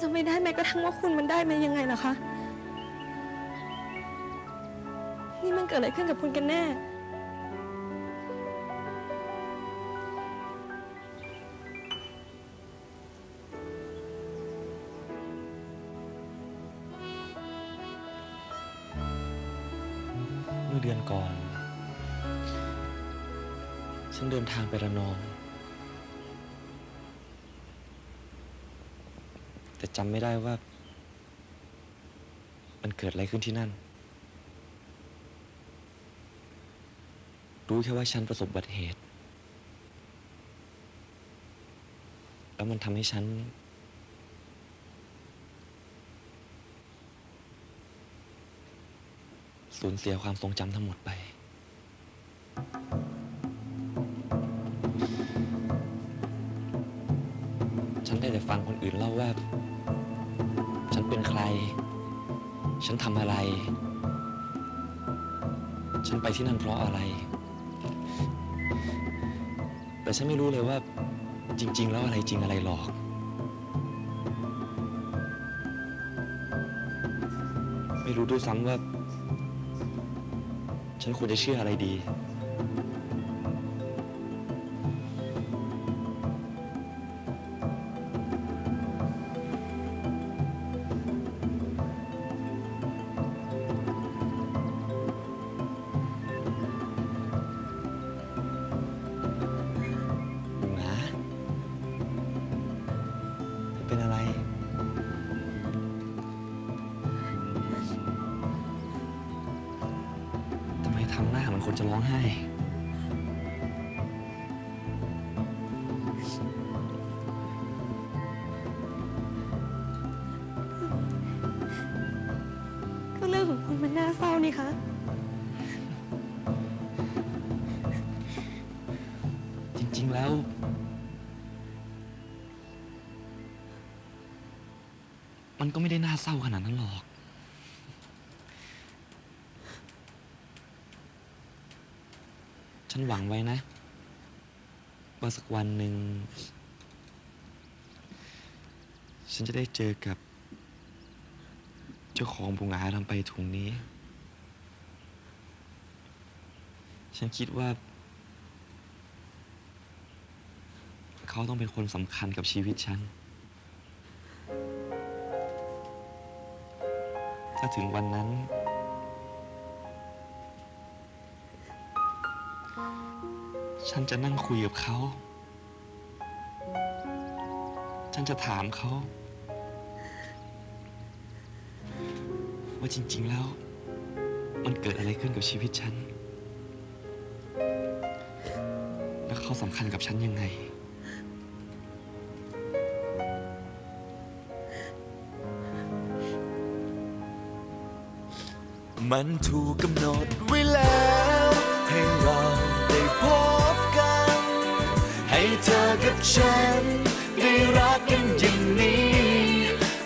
จะไม่ได้แม้กระทั่งว่าคุณมันได้มายังไงล่ะคะ นี่มันเกิดอะไรขึ้นกับคุณกันแน่ เมื่อเดือนก่อน ฉันเดินทางไประนอง แต่จำไม่ได้ว่า มันเกิดอะไรขึ้นที่นั่น รู้แค่ว่าฉันประสบอุบัติเหตุ แล้วมันทำให้ฉัน สูญเสียความทรงจำทั้งหมดไป ฉันได้แต่ฟังคนอื่นเล่าว่า นเป็นใคร ฉันทำอะไร ฉันไปที่นั่นเพราะอะไร แต่ฉันไม่รู้เลยว่า จริง ๆ แล้วอะไรจริงอะไรหลอก ไม่รู้ด้วยซ้ำว่า ฉันควรจะเชื่ออะไรดี ทำไมทำหน้าเหมือนคนจะร้องไห้ ก็เรื่องของคุณมันน่าเศร้านี่คะ จริง ๆ แล้ว มันก็ไม่ได้น่าเศร้าขนาดนั้นหรอก ฉันหวังไว้นะ ว่าสักวันหนึ่ง ฉันจะได้เจอกับ เจ้าของบุงหาลำไปถุงนี้ ฉันคิดว่า เขาต้องเป็นคนสำคัญกับชีวิตฉัน ถ้าถึงวันนั้น ฉันจะนั่งคุยกับเขา ฉันจะถามเขา ว่าจริง ๆ แล้ว มันเกิดอะไรขึ้นกับชีวิตฉัน และเขาสำคัญกับฉันยังไง มันถูกกำหนดไว้แล้ว ฉัน ได้รักกันอย่างนี้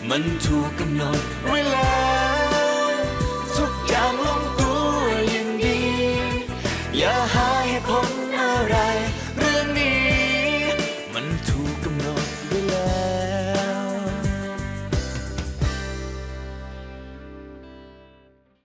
มันถูกกำหนดไว้แล้วทุกอย่างลงตัวอย่างดีอย่าหาเหตุผลอะไร เรื่องนี้ มันถูกกำหนด